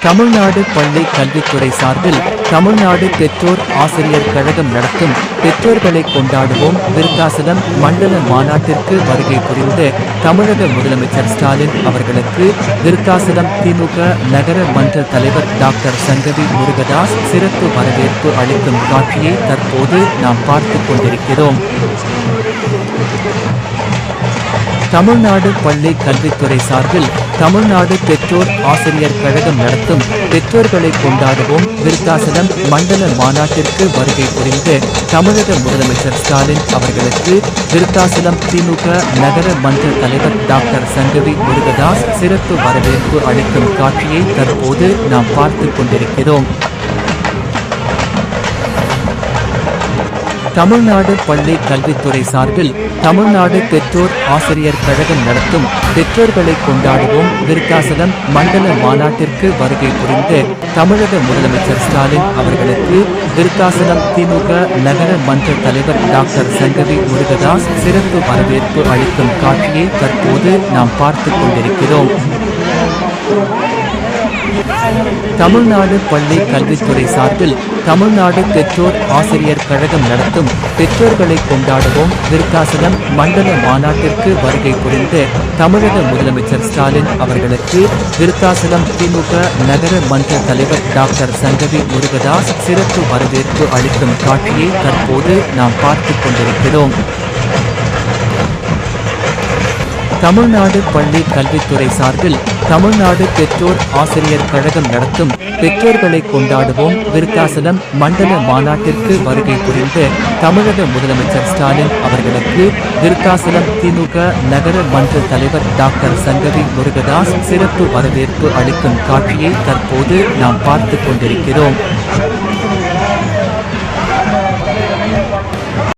தமிழ்நாடு பள்ளி கல்வித்துறை சார்பில் தமிழ்நாடு பெற்றோர் ஆசிரியர் கழகம் நடத்தும் பெற்றோர்களை கொண்டாடுவோம் விருத்தாசலம் மண்டல மாநாட்டிற்கு வருகை புரிந்த தமிழக முதலமைச்சர் ஸ்டாலின் அவர்களுக்கு விருத்தாசலம் திமுக நகர மன்ற தலைவர் டாக்டர் சங்கவி முருகதாஸ் சிறப்பு வரவேற்பு அளிக்கும் காட்சியை தற்போது நாம் பார்த்து கொண்டிருக்கிறோம். தமிழ்நாடு பள்ளி கல்வித்துறை சார்பில் தமிழ்நாடு பெற்றோர் ஆசிரியர் கழகம் நடத்தும் பெற்றோர்களை கொண்டாடுவோம் விருத்தாசலம் மண்டல மாநாட்டிற்கு வருகை புரிந்து தமிழக முதலமைச்சர் ஸ்டாலின் அவர்களுக்கு விருத்தாசலம் திமுக நகர மன்ற தலைவர் டாக்டர் சங்கவி முருகதாஸ் சிறப்பு வரவேற்பு அளிக்கும் காட்சியை தற்போது நாம் பார்த்துக் கொண்டிருக்கிறோம். தமிழ்நாடு பள்ளி கல்வித்துறை சார்பில் தமிழ்நாடு பெற்றோர் ஆசிரியர் கழகம் நடத்தும் பெற்றோர்களை கொண்டாடுவோம் விருத்தாசலம் மண்டல மாநாட்டிற்கு வருகை புரிந்த தமிழக முதலமைச்சர் ஸ்டாலின் அவர்களுக்கு விருத்தாசலம் திமுக நகர மன்ற தலைவர் டாக்டர் சங்கவி முருகதாஸ் சிறப்பு வரவேற்பு அளிக்கும் காட்சியை தற்போது நாம் பார்த்துக் கொண்டிருக்கிறோம். தமிழ்நாடு பள்ளி கல்வித்துறை சார்பில் தமிழ்நாடு பெற்றோர் ஆசிரியர் கழகம் நடத்தும் பெற்றோர்களை கொண்டாடுவோம். விருத்தாசலம் மண்டல மாநாட்டிற்கு வருகை புரிந்த தமிழக முதலமைச்சர் ஸ்டாலின் அவர்களுக்கு விருத்தாசலம் திமுக நகர மன்ற தலைவர் டாக்டர் சங்கவி முருகதாஸ் சிறப்பு வரவேற்பு அளிக்கும் காட்சியை தற்போது நாம் பார்த்துக் கொண்டிருக்கிறோம். தமிழ்நாடு பள்ளி கல்வித்துறை சார்பில் தமிழ்நாடு பெற்றோர் ஆசிரியர் கழகம் நடத்தும் பெற்றோர்களை கொண்டாடுவோம் விருத்தாசலம் மண்டல மாநாட்டிற்கு வருகை புரிந்த தமிழக முதலமைச்சர் ஸ்டாலின் அவர்களுக்கு விருத்தாசலம் திமுக நகர மன்ற தலைவர் டாக்டர் சங்கவி முருகதாஸ் சிறப்பு வரவேற்பு அளிக்கும் காட்சியை தற்போது நாம் பார்த்து கொண்டிருக்கிறோம்.